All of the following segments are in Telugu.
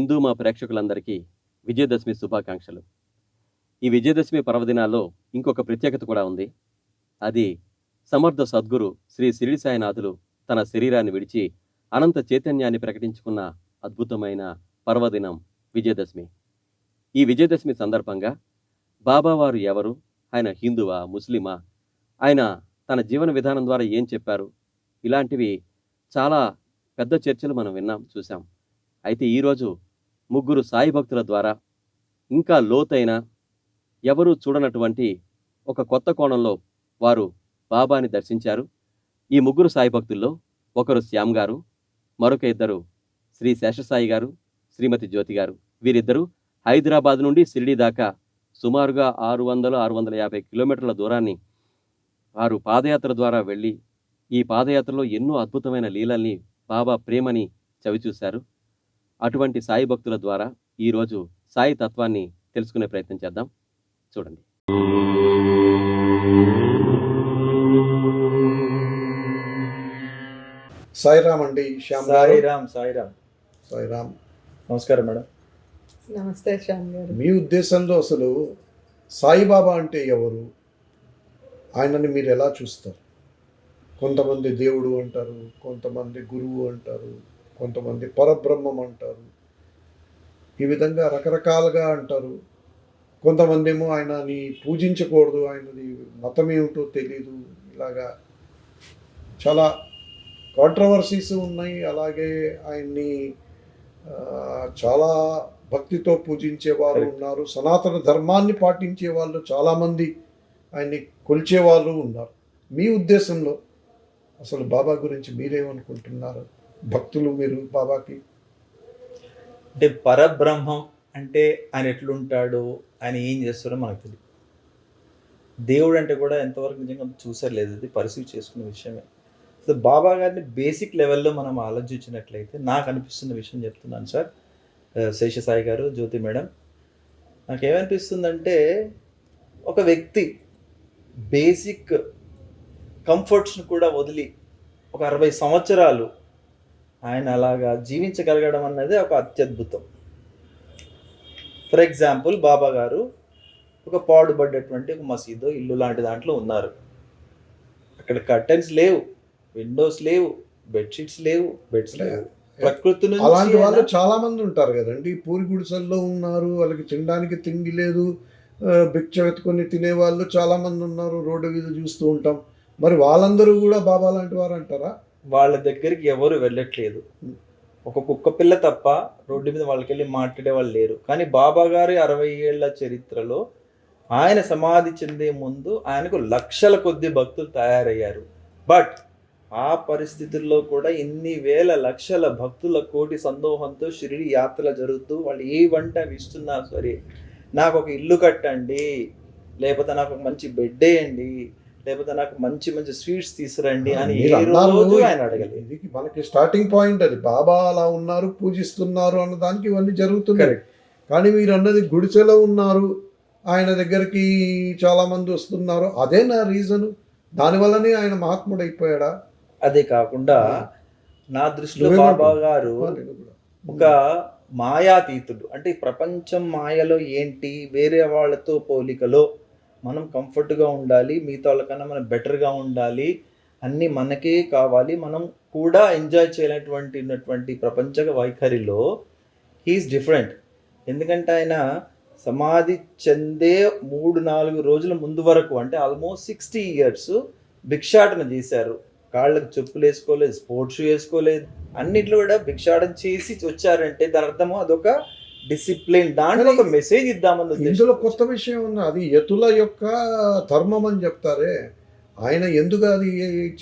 హిందూ మా ప్రేక్షకులందరికీ విజయదశమి శుభాకాంక్షలు. ఈ విజయదశమి పర్వదినాల్లో ఇంకొక ప్రత్యేకత కూడా ఉంది. అది సమర్థ సద్గురు శ్రీ సిరిడి సాయినాథులు తన శరీరాన్ని విడిచి అనంత చైతన్యాన్ని ప్రకటించుకున్న అద్భుతమైన పర్వదినం విజయదశమి. ఈ విజయదశమి సందర్భంగా బాబావారు ఎవరు? ఆయన హిందువా? ముస్లిమా? ఆయన తన జీవన విధానం ద్వారా ఏం చెప్పారు? ఇలాంటివి చాలా పెద్ద చర్చలు మనం విన్నాం చూసాం అయితే ఈరోజు ముగ్గురు సాయి భక్తుల ద్వారా ఇంకా లోతైన ఎవరూ చూడనటువంటి ఒక కొత్త కోణంలో వారు బాబాని దర్శించారు. ఈ ముగ్గురు సాయి భక్తుల్లో ఒకరు శ్యామ్ గారు మరొక ఇద్దరు శ్రీ శేషసాయి గారు శ్రీమతి జ్యోతి గారు. వీరిద్దరూ హైదరాబాద్ నుండి షిరిడి దాకా సుమారుగా ఆరు వందల ఆరు వందల యాభై కిలోమీటర్ల దూరాన్ని వారు పాదయాత్ర ద్వారా వెళ్ళి ఈ పాదయాత్రలో ఎన్నో అద్భుతమైన లీలల్ని బాబా ప్రేమని చవిచూశారు. అటువంటి సాయి భక్తుల ద్వారా ఈరోజు సాయి తత్వాన్ని తెలుసుకునే ప్రయత్నం చేద్దాం. చూడండి. సాయిరామ్ అండి సాయిరామ్ సాయిరామ్. సాయిరామ్. నమస్కారం మేడం. నమస్తే శ్యామ్ గారు. మీ ఉద్దేశంలో అసలు సాయిబాబా అంటే ఎవరు? ఆయనని మీరు ఎలా చూస్తారు? కొంతమంది దేవుడు అంటారు కొంతమంది గురువు అంటారు కొంతమంది పరబ్రహ్మం అంటారు. ఈ విధంగా రకరకాలుగా అంటారు. కొంతమంది ఏమో ఆయనని పూజించకూడదు ఆయనది మతం ఏమిటో తెలీదు ఇలాగా చాలా కాంట్రవర్సీస్ ఉన్నాయి. అలాగే ఆయన్ని చాలా భక్తితో పూజించే వారు Correct. ఉన్నారు. సనాతన ధర్మాన్ని పాటించే వాళ్ళు చాలామంది ఆయన్ని కొలిచే వాళ్ళు ఉన్నారు. మీ ఉద్దేశంలో అసలు బాబా గురించి మీరేమనుకుంటున్నారు? భక్తులు మీరు బాబాకి? అంటే పరబ్రహ్మం అంటే ఆయన ఎట్లుంటాడు ఆయన ఏం చేస్తాడో మనకు తెలియదు దేవుడు అంటే కూడా ఎంతవరకు నిజంగా చూసారు లేదు అది పరిస్థితి చేసుకున్న విషయమే. సో బాబా గారిని బేసిక్ లెవెల్లో మనం ఆలోచించినట్లయితే నాకు అనిపిస్తున్న విషయం చెప్తున్నాను సార్. శేషసాయి గారు జ్యోతి మేడం. నాకేమనిపిస్తుందంటే ఒక వ్యక్తి బేసిక్ కంఫర్ట్స్ని కూడా వదిలి ఒక అరవై సంవత్సరాలు ఆయన అలాగా జీవించగలగడం అన్నది ఒక అత్యద్భుతం. ఫర్ ఎగ్జాంపుల్ బాబా గారు ఒక పాడుబడ్డటువంటి ఒక మసీదు ఇల్లు లాంటి దాంట్లో ఉన్నారు. అక్కడ కర్టన్స్ లేవు విండోస్ లేవు బెడ్షీట్స్ లేవు బెడ్స్ లేవు. ప్రకృతి అలాంటి వాళ్ళు చాలా మంది ఉంటారు కదండి. పూరి గుడిసెల్లో ఉన్నారు వాళ్ళకి తినడానికి తిండి లేదు భిక్ష వెతుకొని తినే వాళ్ళు చాలా మంది ఉన్నారు రోడ్డు మీద చూస్తూ ఉంటాం. మరి వాళ్ళందరూ కూడా బాబా లాంటి వారు అంటారా వాళ్ళ దగ్గరికి ఎవరు వెళ్ళట్లేదు. ఒక కుక్క పిల్ల తప్ప రోడ్డు మీద వాళ్ళకి వెళ్ళి మాట్లాడే వాళ్ళు లేరు. కానీ బాబా గారి అరవై ఏళ్ళ చరిత్రలో ఆయన సమాధి చెందే ముందు ఆయనకు లక్షల కొద్ది భక్తులు తయారయ్యారు. బట్ ఆ పరిస్థితుల్లో కూడా ఇన్ని వేల లక్షల భక్తుల కోటి సందోహంతో షిరిడి యాత్రలు జరుగుతూ వాళ్ళు ఏ వంట అవి ఇస్తున్నా సరే నాకు ఒక ఇల్లు కట్టండి లేకపోతే నాకు ఒక మంచి బెడ్ వేయండి లేకపోతే నాకు మంచి మంచి స్వీట్స్ తీసుకురండి అని మీరు ఏ అన్నారు, రోజు ఆయన అడగలేదు. ఇది మనకి స్టార్టింగ్ పాయింట్ అది. బాబా అలా ఉన్నారు పూజిస్తున్నారు అన్న దానికి ఇవన్నీ జరుగుతున్నాయి. కానీ మీరు అన్నది గుడిసెలో ఉన్నారు ఆయన దగ్గరికి చాలా మంది వస్తున్నారు. అదే నా రీజన్ దానివల్లనే ఆయన మహాత్ముడు అయిపోయాడా అదే కాకుండా నా దృష్టిలో? బాబా గారు. ఒక మాయాతీతుడు. అంటే ప్రపంచం మాయలో ఏంటి? వేరే వాళ్ళతో పోలికలో మనం కంఫర్ట్గా ఉండాలి మిగతా వాళ్ళకన్నా మనం బెటర్గా ఉండాలి అన్నీ మనకే కావాలి. మనం కూడా ఎంజాయ్ చేయనటువంటి ఉన్నటువంటి ప్రపంచ వైఖరిలో హీఈస్ డిఫరెంట్ ఎందుకంటే ఆయన సమాధి చెందే మూడు నాలుగు రోజుల ముందు వరకు అంటే ఆల్మోస్ట్ సిక్స్టీ ఇయర్స్ భిక్షాటన చేశారు. కాళ్ళకు చెప్పులు వేసుకోలేదు స్పోర్ట్స్ షూ వేసుకోలేదు అన్నిట్లో కూడా భిక్షాటన చేసి వచ్చారంటే దాని అర్థము అదొక డిసిప్లిన్ దాంట్లో ఒక మెసేజ్ ఇద్దామన్న ఇందులో కొత్త విషయం ఉంది అది యతుల యొక్క ధర్మం అని చెప్తారే. ఆయన ఎందుకు అది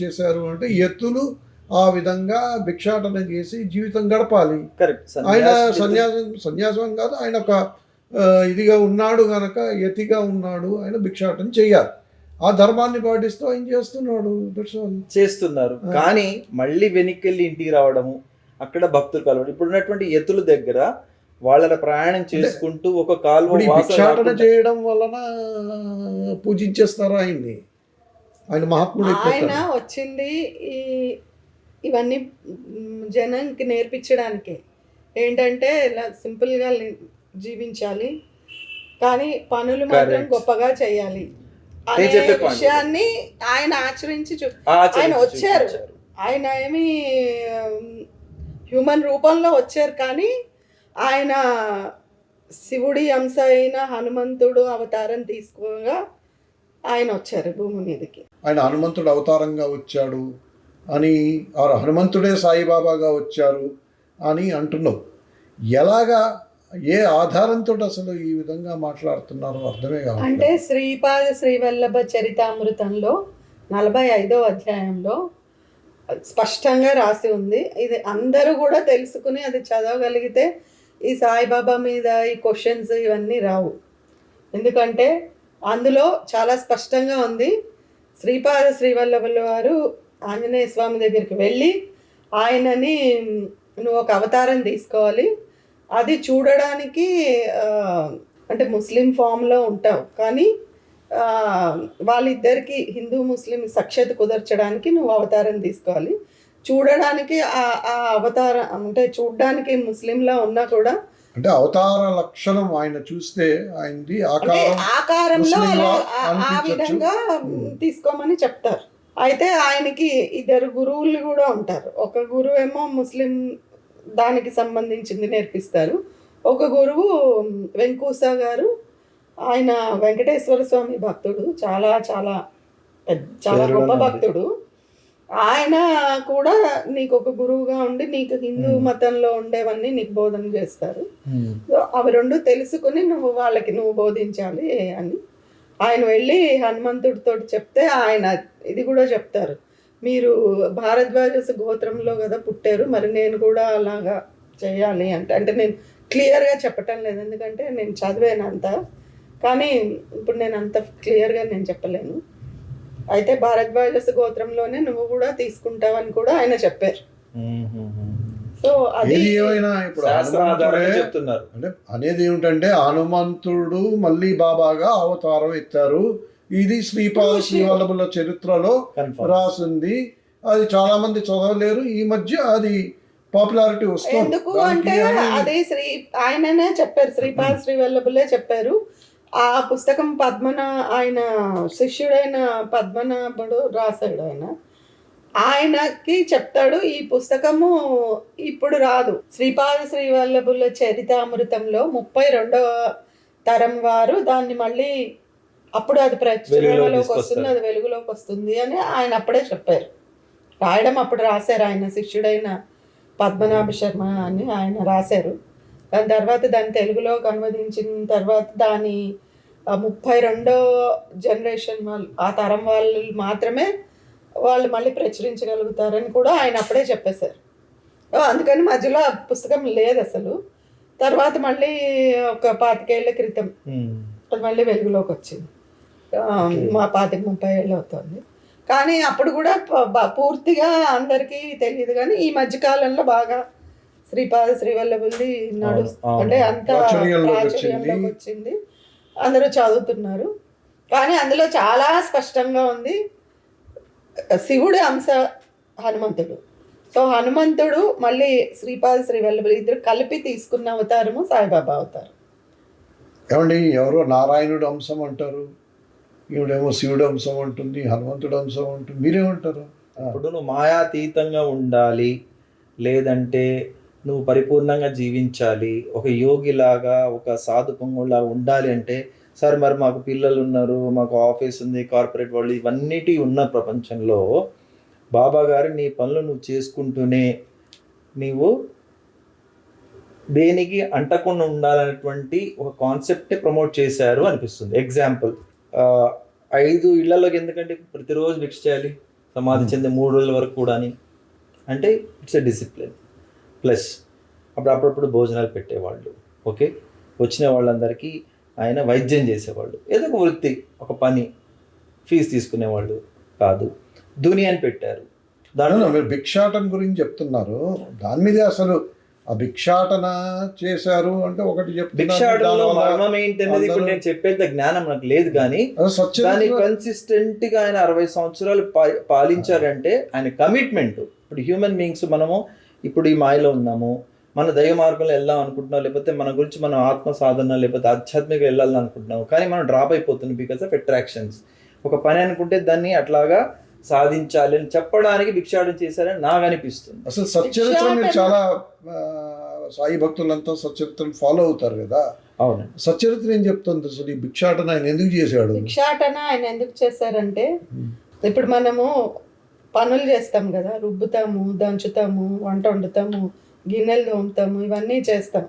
చేశారు అంటే ఎత్తులు ఆ విధంగా భిక్షాటన చేసి జీవితం గడపాలి. కరెక్ట్ ఆయన సన్యాసం సన్యాసం కాదు ఆయన ఒక ఇదిగా ఉన్నాడు గనక యతిగా ఉన్నాడు ఆయన భిక్షాటన చెయ్యాలి ఆ ధర్మాన్ని పాటిస్తూ ఆయన చేస్తున్నాడు. చేస్తున్నారు. కానీ మళ్ళీ వెనక్కి వెళ్ళి ఇంటికి రావడము అక్కడ భక్తులు కలవడం ఇప్పుడు ఉన్నటువంటి ఎత్తుల దగ్గర వాళ్ళ ప్రయాణం చేసుకుంటూ ఒక కాలువ భిక్షాటన చేయడం వలన పూజించేస్తారు ఆయన్ని ఆయన మహాత్ముడు ఆయన వచ్చింది ఈ ఇవన్నీ జనంకి నేర్పించడానికే ఏంటంటే ఇలా సింపుల్గా జీవించాలి కానీ పనులు మాత్రం. గొప్పగా చేయాలి అనే. విషయాన్ని ఆయన ఆచరించి ఆయన వచ్చారు. ఆయన ఏమి హ్యూమన్ రూపంలో వచ్చారు కానీ ఆయన శివుడి అంశ అయిన హనుమంతుడు అవతారం తీసుకోగా ఆయన వచ్చారు భూమి మీదకి. ఆయన హనుమంతుడు అవతారంగా వచ్చాడు అని ఆ హనుమంతుడే సాయిబాబాగా వచ్చారు అని అంటున్నావు. ఎలాగా ఏ ఆధారంతో అసలు ఈ విధంగా మాట్లాడుతున్నారో అర్థమే అంటే కావట్లేదు శ్రీపాద శ్రీవల్లభ చరితామృతంలో నలభై ఐదో అధ్యాయంలో స్పష్టంగా రాసి ఉంది. ఇది అందరూ కూడా తెలుసుకుని అది చదవగలిగితే ఈ సాయిబాబా మీద ఈ క్వశ్చన్స్ ఇవన్నీ రావు. ఎందుకంటే అందులో చాలా స్పష్టంగా ఉంది. శ్రీపాద శ్రీవల్లభుల వారు ఆంజనేయ స్వామి దగ్గరికి వెళ్ళి ఆయనని నువ్వు ఒక అవతారం తీసుకోవాలి. అది చూడడానికి అంటే ముస్లిం ఫామ్లో ఉంటావు. కానీ వాళ్ళిద్దరికీ వాళ్ళిద్దరికి హిందూ ముస్లిం సఖ్యత కుదర్చడానికి నువ్వు అవతారం తీసుకోవాలి. చూడడానికి ఆ ఆ అవతారం అంటే చూడడానికి ముస్లింలా ఉన్నా కూడా అంటే అవతార లక్షణం ఆయన చూస్తే ఆయనది ఆకారంలో ఆ-. విధంగా. తీసుకోమని చెప్తారు అయితే ఆయనకి ఇద్దరు గురువులు కూడా ఉంటారు ఒక గురువు ఏమో ముస్లిం దానికి సంబంధించింది నేర్పిస్తారు ఒక గురువు వెంకూస గారు ఆయన వెంకటేశ్వర స్వామి భక్తుడు చాలా చాలా పెద్ద- చాలా గొప్ప. భక్తుడు ఆయన కూడా నీకు ఒక గురువుగా ఉండి నీకు హిందూ Hmm. మతంలో ఉండేవన్నీ నీకు బోధన చేస్తారు. ఉమ్. సో అవి రెండు తెలుసుకుని నువ్వు వాళ్ళకి నువ్వు బోధించాలి అని. ఆయన వెళ్ళి హనుమంతుడితో చెప్తే ఆయన ఇది కూడా చెప్తారు. మీరు భారద్వాజ గోత్రంలో కదా పుట్టారు మరి నేను కూడా అలాగా చేయాలి అంటే అంటే నేను క్లియర్గా చెప్పటం లేదు. ఎందుకంటే నేను చదివాను అంత కానీ ఇప్పుడు నేను అంత క్లియర్గా నేను చెప్పలేను. అయితే భారద్వాజ గోత్రంలోనే నువ్వు కూడా తీసుకుంటావని కూడా ఆయన చెప్పారు. సో అది ఏమైనా ఇప్పుడు చెప్తున్నారు. అంటే అనేది ఏమిటంటే హనుమంతుడు మళ్ళీ బాబాగా అవతారం ఎత్తారు. ఇది శ్రీపాద శ్రీవల్లభుల చరిత్రలో కన్ఫర్మ్ రాసింది. అది చాలా మంది చదవలేరు. ఈ మధ్య అది పాపులారిటీ వస్తుంది. ఎందుకు అంటే అదే శ్రీ ఆయననే చెప్పారు. శ్రీపాద శ్రీవల్లభులే చెప్పారు. ఆ పుస్తకం పద్మన ఆయన శిష్యుడైన పద్మనాభుడు రాశాడు ఆయన. ఆయనకి చెప్తాడు ఈ పుస్తకము ఇప్పుడు రాదు. శ్రీపాద శ్రీవల్లభుల చరితామృతంలో ముప్పై రెండవ తరం వారు దాన్ని మళ్ళీ అప్పుడు అది ప్రచురణలోకి. వస్తుంది అది వెలుగులోకి వస్తుంది అని ఆయన అప్పుడే చెప్పారు. రాయడం అప్పుడు రాశారు ఆయన శిష్యుడైన పద్మనాభ శర్మ అని ఆయన రాశారు. దాని తర్వాత దాన్ని తెలుగులోకి అనువదించిన తర్వాత దాని ముప్పై రెండో జనరేషన్ వాళ్ళు ఆ తరం వాళ్ళు మాత్రమే వాళ్ళు మళ్ళీ ప్రచురించగలుగుతారని కూడా ఆయన అప్పుడే చెప్పేశారు అందుకని మధ్యలో ఆ పుస్తకం లేదు అసలు తర్వాత మళ్ళీ ఒక పాతికేళ్ళ క్రితం. అది మళ్ళీ వెలుగులోకి వచ్చింది. మా పాతిక ముప్పై ఏళ్ళు అవుతుంది కానీ అప్పుడు కూడా పూర్తిగా అందరికీ తెలియదు కానీ ఈ మధ్య కాలంలో బాగా శ్రీపాద శ్రీవల్లభుల్ది నడు. అంటే అంత ప్రాచుర్యంలోకి వచ్చింది. అందరూ చదువుతున్నారు. కానీ అందులో చాలా స్పష్టంగా ఉంది శివుడి అంశ హనుమంతుడు. సో హనుమంతుడు మళ్ళీ శ్రీపాద శ్రీవల్లభులు ఇద్దరు కలిపి తీసుకున్న అవతారము సాయిబాబా అవతారం. ఏమండి ఎవరో నారాయణుడు అంశం అంటారు ఈవిడేమో శివుడు అంశం ఉంటుంది హనుమంతుడు అంశం ఉంటుంది మీరేమంటారు? ఇప్పుడు నువ్వు మాయాతీతంగా ఉండాలి లేదంటే నువ్వు పరిపూర్ణంగా జీవించాలి ఒక యోగిలాగా ఒక సాధు పొంగులాగా ఉండాలి అంటే సార్ మరి మాకు పిల్లలు ఉన్నారు మాకు ఆఫీస్ ఉంది కార్పొరేట్ వాళ్ళు ఇవన్నిటి ఉన్న ప్రపంచంలో బాబా గారు నీ పనులు నువ్వు చేసుకుంటూనే నీవు దేనికి అంటకుండా ఉండాలనేటువంటి ఒక కాన్సెప్టే ప్రమోట్ చేశారు అనిపిస్తుంది. ఎగ్జాంపుల్ ఐదు ఇళ్ళలోకి ఎందుకంటే ప్రతిరోజు భిక్ష చేయాలి? సమాధి చెందే మూడు రోజుల వరకు కూడా అంటే ఇట్స్ ఎ డిసిప్లిన్ ప్లస్ అప్పుడు అప్పుడప్పుడు భోజనాలు పెట్టేవాళ్ళు ఓకే? వచ్చిన వాళ్ళందరికీ ఆయన వైద్యం చేసేవాళ్ళు. ఏదో ఒక వృత్తి ఒక పని ఫీజు తీసుకునేవాళ్ళు కాదు. దునియాని పెట్టారు. దాంట్లో అవును, మీరు భిక్షాటన గురించి చెప్తున్నారు. దాని మీద అసలు ఆ భిక్షాటన చేశారు అంటే ఒకటి భిక్షాటనలో మర్మం ఇప్పుడు నేను చెప్పేంత జ్ఞానం నాకు లేదు కానీ దాన్ని కన్సిస్టెంట్గా ఆయన అరవై సంవత్సరాలు పాలించారంటే ఆయన కమిట్మెంట్ ఇప్పుడు హ్యూమన్ బీయింగ్స్ మనము ఇప్పుడు ఈ మాయలో ఉన్నాము మన దైవ మార్గంలో వెళ్దాం అనుకుంటున్నాం లేకపోతే మన గురించి మనం ఆత్మ సాధన లేకపోతే ఆధ్యాత్మిక వెళ్ళాలని అనుకుంటున్నాం కానీ మనం డ్రాప్ అయిపోతుంది బికాస్ ఆఫ్ అట్రాక్షన్స్ ఒక పని అనుకుంటే దాన్ని అట్లాగా సాధించాలి అని చెప్పడానికి భిక్షాటన చేశారని నాకు అనిపిస్తుంది. అసలు సచ్చరిత్ర మీరు చాలా సాయి భక్తులంతా సచ్చరిత్రను ఫాలో అవుతారు కదా? అవునండి సచ్చరిత్ర ఏం చెప్తుంది? అసలు ఈ భిక్షాటన ఆయన ఎందుకు చేశాడు? భిక్షాటన ఆయన ఎందుకు చేశారంటే ఇప్పుడు మనము పనులు చేస్తాం కదా. రుబ్బుతాము దంచుతాము వంట వండుతాము గిన్నెలు తోముతాము ఇవన్నీ చేస్తాం.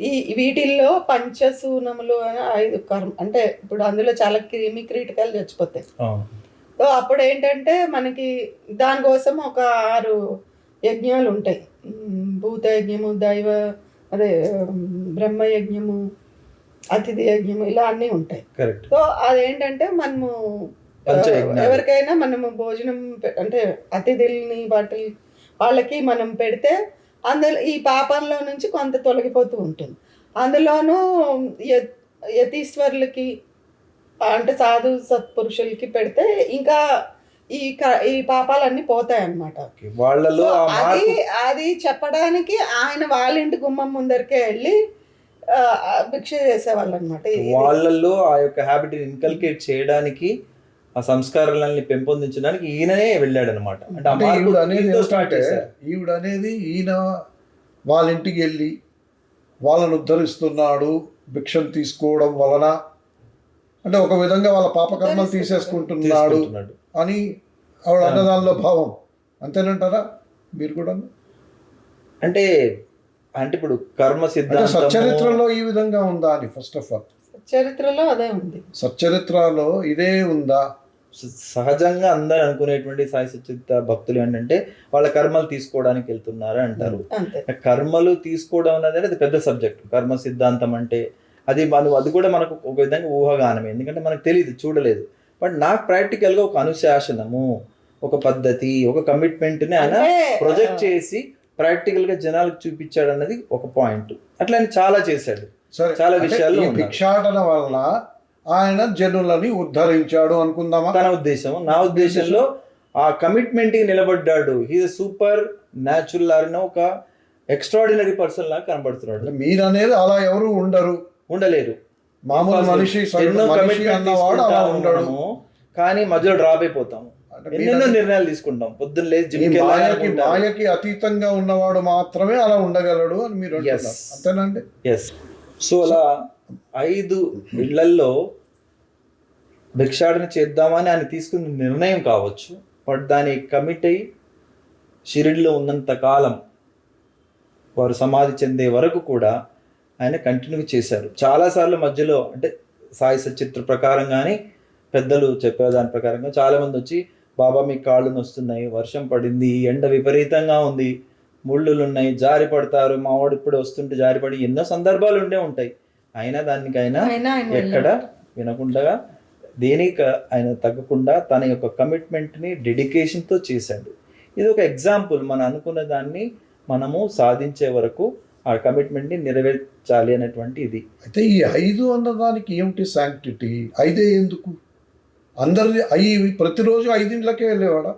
ఈ వీటిల్లో పంచసూనములు అని ఐదు కర్మ అంటే ఇప్పుడు అందులో చాలా క్రిమి క్రీటకాలు చచ్చిపోతాయి. సో అప్పుడు ఏంటంటే మనకి దానికోసం ఒక ఆరు యజ్ఞాలు ఉంటాయి. భూత యజ్ఞము దైవ అదే బ్రహ్మ యజ్ఞము అతిథి యజ్ఞము ఇలా అన్నీ ఉంటాయి. సో అదేంటంటే మనము. ఎవరికైనా మనము భోజనం అంటే అతిథుల్ని వాటి వాళ్ళకి మనం పెడితే అందులో ఈ పాపంలో నుంచి కొంత తొలగిపోతూ ఉంటుంది. అందులోనూ యతీశ్వరులకి అంటే సాధు సత్పురుషులకి పెడితే ఇంకా ఈ క- ఈ పాపాలన్నీ పోతాయి అన్నమాట వాళ్ళలో అది అది చెప్పడానికి ఆయన వాళ్ళ ఇంటి గుమ్మం ముందరికే వెళ్ళి భిక్ష చేసేవాళ్ళు అనమాట వాళ్ళల్లో ఆ యొక్క హ్యాబిట్ ఇన్కల్కేట్ చేయడానికి ఆ సంస్కారాలని పెంపొందించడానికి ఈయననే వెళ్ళాడు అనమాట అంటే ఈవిడ అనేది స్టార్ట్ ఈవిడ ఈయన వాళ్ళ ఇంటికి వెళ్ళి వాళ్ళను ఉద్ధరిస్తున్నాడు భిక్షను తీసుకోవడం వలన అంటే ఒక విధంగా వాళ్ళ పాపకర్మలు తీసేసుకుంటున్నాడు అని ఆవిడ అన్నదానిలో భావం. అంతేనంటారా? మీరు కూడా అంటే అంటే ఇప్పుడు కర్మ అంటే సిద్ధాంతం సచ్చరిత్రలో ఈ విధంగా ఉందా అని ఫస్ట్ ఆఫ్ ఆల్ చరిత్రలో అదే ఉంది. సచ్చరిత్రలో ఇదే ఉందా? సహజంగా అందరూ అనుకునేటువంటి సాయి సచిత భక్తులు ఏంటంటే వాళ్ళ కర్మలు తీసుకోవడానికి వెళ్తున్నారు అంటారు. కర్మలు తీసుకోవడం అనేది అది పెద్ద సబ్జెక్ట్. కర్మ సిద్ధాంతం అంటే అది మనం అది కూడా మనకు ఒక విధంగా ఊహాగానమే. ఎందుకంటే మనకు తెలియదు చూడలేదు. బట్ నాకు ప్రాక్టికల్గా ఒక అనుశాసనము ఒక పద్ధతి ఒక కమిట్మెంట్ని ఆయన ప్రొజెక్ట్ చేసి ప్రాక్టికల్గా జనాలకు చూపించాడు అన్నది ఒక పాయింట్. అట్లా ఆయన చాలా చేశాడు. సరే చాలా విషయాల్లో ఉన్నారు. భిక్షాటన వలన ఆయన జనులని ఉద్ధరించాడు అనుకుందామా? తన ఉద్దేశం నా ఉద్దేశంలో ఆ కమిట్మెంట్కి నిలబడ్డాడు హీ సూపర్ న్యాచురల్ అని ఒక ఎక్స్ట్రాడినరీ పర్సన్ లాగా కనబడుతున్నాడు. మీరు అనేది అలా ఎవరు ఉండరు. ఉండలేరు మామూలు మనిషి ఎన్నో కమిట్మెంట్ అలా ఉండడు. కానీ మధ్యలో డ్రాప్ అయిపోతాము ఎన్నెన్నో నిర్ణయాలు తీసుకుంటాం. పొద్దున్న లేచి మాయకి మాయకి అతీతంగా ఉన్నవాడు మాత్రమే అలా ఉండగలడు అని మీరు అంతేనండి ఎస్ సో అలా ఐదు ఇళ్ళల్లో భిక్షాటన చేద్దామని ఆయన తీసుకున్న నిర్ణయం కావచ్చు బట్ దాని కమిట్ అయి షిరిడిలో ఉన్నంత కాలం వారు సమాధి చెందే వరకు కూడా ఆయన కంటిన్యూ చేశారు. చాలాసార్లు మధ్యలో అంటే సాయి సచిత్ర ప్రకారం కానీ పెద్దలు చెప్పేదాని ప్రకారంగా. చాలామంది వచ్చి బాబా మీ కాళ్ళు నొస్తున్నాయి వర్షం పడింది ఎండ విపరీతంగా ఉంది ముళ్ళులు ఉన్నాయి జారి పడతారు. మా వాడు ఇప్పుడు వస్తుంటే జారిపడి ఎన్నో సందర్భాలు ఉండే ఉంటాయి. అయినా దానికైనా ఎక్కడ వినకుండా దేనికి ఆయన తగ్గకుండా తన యొక్క కమిట్మెంట్ని డెడికేషన్తో చేశాడు. ఇది ఒక ఎగ్జాంపుల్ మనం అనుకున్న దాన్ని మనము సాధించే వరకు ఆ కమిట్మెంట్ని నెరవేర్చాలి అనేటువంటి ఇది. అయితే ఈ ఐదు అన్నదానికి ఏమిటి శాంక్టిటీ ఐదే ఎందుకు? అందరి అయి ప్రతిరోజు ఐదింట్లకే వెళ్ళేవాడా?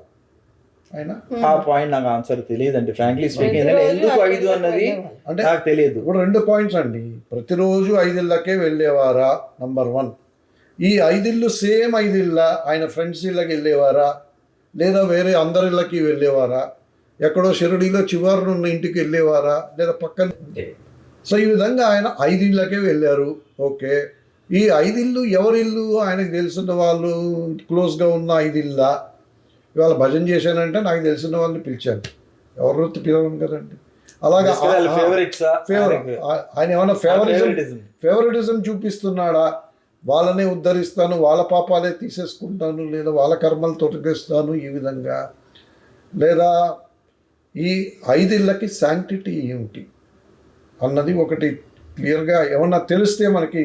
ఆ పాయింట్ నాకు ఆన్సర్ తెలియదండి ఫ్రాంక్లీ స్పీకింగ్ ప్రతిరోజు ఎందుకు ఐదు అన్నది. అంటే నాకు తెలియదు. ఇప్పుడు రెండు పాయింట్స్ అండి. ప్రతిరోజు ఐదిళ్ళకే వెళ్ళేవారా? నంబర్ వన్ ఈ ఐదిళ్ళు సేమ్ ఐదిళ్ళ ఆయన ఫ్రెండ్స్ ఇళ్ళకి వెళ్ళేవారా? లేదా వేరే అందరిళ్ళకి వెళ్ళేవారా? ఎక్కడో షిరడీలో చివరిన ఉన్న ఇంటికి వెళ్ళేవారా? లేదా పక్కన సో ఈ విధంగా ఆయన ఐదిళ్ళకే వెళ్ళారు. ఓకే. ఈ ఐదిళ్ళు ఎవరిల్లు ఆయనకు తెలిసిన వాళ్ళు క్లోజ్గా ఉన్న ఐదిళ్ళ. ఇవాళ భజన చేశానంటే నాకు తెలిసిన వాళ్ళని పిలిచాను ఎవరు పిలవను కదండి. అలాగా ఫేవరెట్ ఆయన ఏమైనా ఫేవరిజం ఫేవరెటిజం చూపిస్తున్నాడా? వాళ్ళనే ఉద్ధరిస్తాను వాళ్ళ పాపాలే తీసేసుకుంటాను లేదా వాళ్ళ కర్మలు తొలగిస్తాను ఈ విధంగా. లేదా ఈ ఐదిళ్ళకి శాంక్టిటీ ఏమిటి? అన్నది ఒకటి క్లియర్గా ఏమన్నా తెలిస్తే మనకి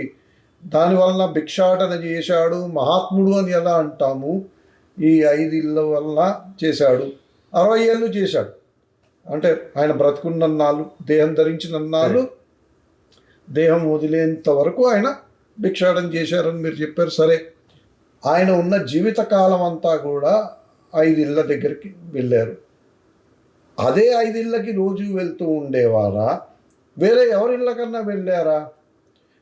దానివల్ల భిక్షాటన చేశాడు మహాత్ముడు అని ఎలా అంటాము? ఈ ఐదిళ్ళ వల్ల చేశాడు. అరవై ఏళ్ళు చేశాడు. అంటే ఆయన బ్రతుకున్నన్నాళ్ళు దేహం ధరించినన్నాళ్ళు దేహం వదిలేంత వరకు ఆయన భిక్షాటం చేశారని మీరు చెప్పారు. సరే ఆయన ఉన్న జీవిత కాలం అంతా కూడా ఐదిళ్ళ దగ్గరికి వెళ్ళారు. అదే ఐదిళ్ళకి రోజు వెళ్తూ ఉండేవారా? వేరే ఎవరిళ్ళకన్నా వెళ్ళారా?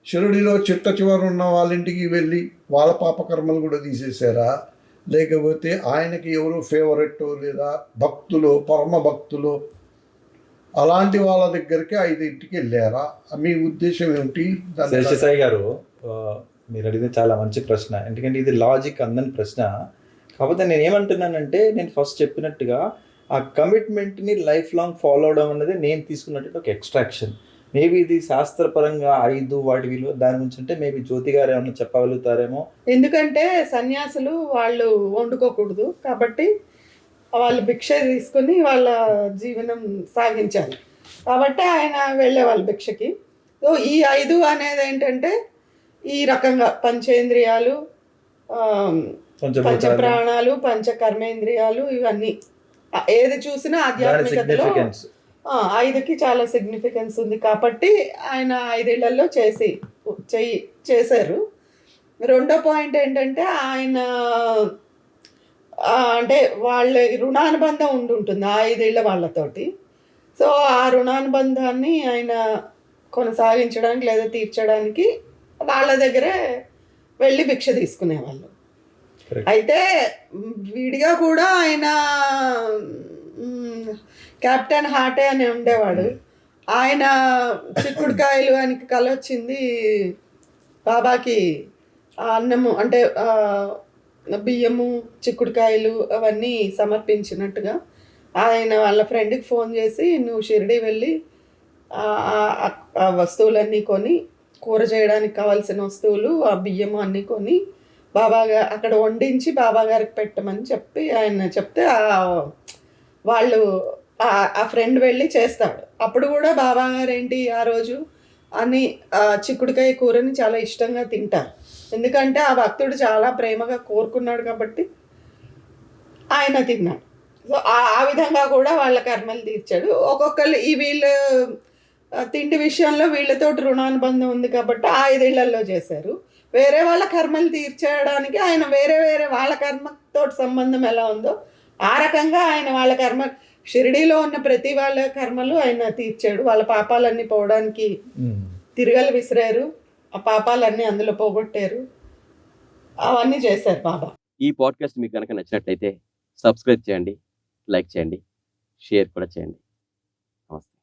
షిరుడిలో చిట్ట చివర ఉన్న వాళ్ళ ఇంటికి వెళ్ళి వాళ్ళ పాపకర్మలు కూడా తీసేశారా? లేకపోతే ఆయనకి ఎవరు ఫేవరెట్ లేదా భక్తులు పరమ భక్తులు అలాంటి వాళ్ళ దగ్గరికి ఐదింటికి వెళ్ళారా? మీ ఉద్దేశం ఏమిటి? శేషసాయి గారు మీరు అడిగిన చాలా మంచి ప్రశ్న. ఎందుకంటే ఇది లాజిక్ అందని ప్రశ్న. కాకపోతే నేను ఏమంటున్నానంటే నేను ఫస్ట్ చెప్పినట్టుగా ఆ కమిట్మెంట్ని లైఫ్ లాంగ్ ఫాలో అవడం అనేది నేను తీసుకున్నట్టు ఒక ఎక్స్ట్రాక్షన్ మేబీ ఇది శాస్త్రపరంగా ఐదు వాటి విలువ దాని గురించి అంటే మేబీ జ్యోతి గారు ఏమన్నా చెప్పగలుగుతారేమో. ఎందుకంటే సన్యాసులు వాళ్ళు వండుకోకూడదు కాబట్టి వాళ్ళు భిక్ష తీసుకుని వాళ్ళ జీవనం సాగించాలి. కాబట్టి ఆయన వెళ్ళేవాళ్ళు భిక్షకి. సో ఈ ఐదు అనేది ఏంటంటే ఈ రకంగా పంచేంద్రియాలు పంచ ప్రాణాలు పంచ కర్మేంద్రియాలు ఇవన్నీ. ఏది చూసినా ఆధ్యాత్మికతలో ఐదుకి చాలా సిగ్నిఫికెన్స్ ఉంది కాబట్టి ఆయన ఐదేళ్ళలో చేసి చెయ్యి చేశారు. రెండో పాయింట్ ఏంటంటే ఆయన అంటే వాళ్ళ రుణానుబంధం ఉండి ఉంటుంది ఆ ఐదేళ్ళ వాళ్ళతోటి. సో ఆ రుణానుబంధాన్ని ఆయన కొనసాగించడానికి లేదా తీర్చడానికి వాళ్ళ దగ్గరే వెళ్ళి భిక్ష తీసుకునేవాళ్ళు. అయితే విడిగా కూడా ఆయన కెప్టెన్ హాటే అని ఉండేవాడు. ఆయన చిక్కుడుకాయలు ఆయనకి కల వచ్చింది బాబాకి అన్నము అంటే బియ్యము చిక్కుడుకాయలు అవన్నీ సమర్పించినట్టుగా ఆయన వాళ్ళ ఫ్రెండ్కి ఫోన్ చేసి నువ్వు షిరిడి వెళ్ళి ఆ వస్తువులన్నీ కొని కూర చేయడానికి కావాల్సిన వస్తువులు ఆ బియ్యము అన్నీ కొని బాబాగా అక్కడ వండించి బాబా గారికి పెట్టమని చెప్పి ఆయన చెప్తే వాళ్ళు ఆ- ఫ్రెండ్ వెళ్ళి చేస్తాడు. అప్పుడు కూడా బాబా గారు ఏంటి ఆ రోజు? అని చిక్కుడుకాయ కూరని చాలా ఇష్టంగా తింటారు. ఎందుకంటే ఆ భక్తుడు చాలా ప్రేమగా కోరుకున్నాడు కాబట్టి ఆయన తిన్నాడు. సో ఆ విధంగా కూడా వాళ్ళ కర్మలు తీర్చాడు. ఒక్కొక్కరు ఈ వీళ్ళు తిండి విషయంలో వీళ్ళతో రుణానుబంధం ఉంది కాబట్టి ఆ ఐదేళ్ళలో చేశారు. వేరే వాళ్ళ కర్మలు తీర్చడానికి ఆయన వేరే వేరే వాళ్ళ కర్మతో సంబంధం ఎలా ఉందో ఆ రకంగా ఆయన వాళ్ళ కర్మ షిరిడీలో ఉన్న ప్రతి వాళ్ళ కర్మలు ఆయన తీర్చాడు. వాళ్ళ పాపాలన్నీ పోవడానికి తిరగలు విసిరారు. ఆ పాపాలన్నీ అందులో పోగొట్టారు. అవన్నీ చేశారు బాబా. ఈ పాడ్కాస్ట్ మీకు కనుక నచ్చినట్లయితే సబ్స్క్రైబ్ చేయండి లైక్ చేయండి షేర్ కూడా చేయండి. నమస్తే.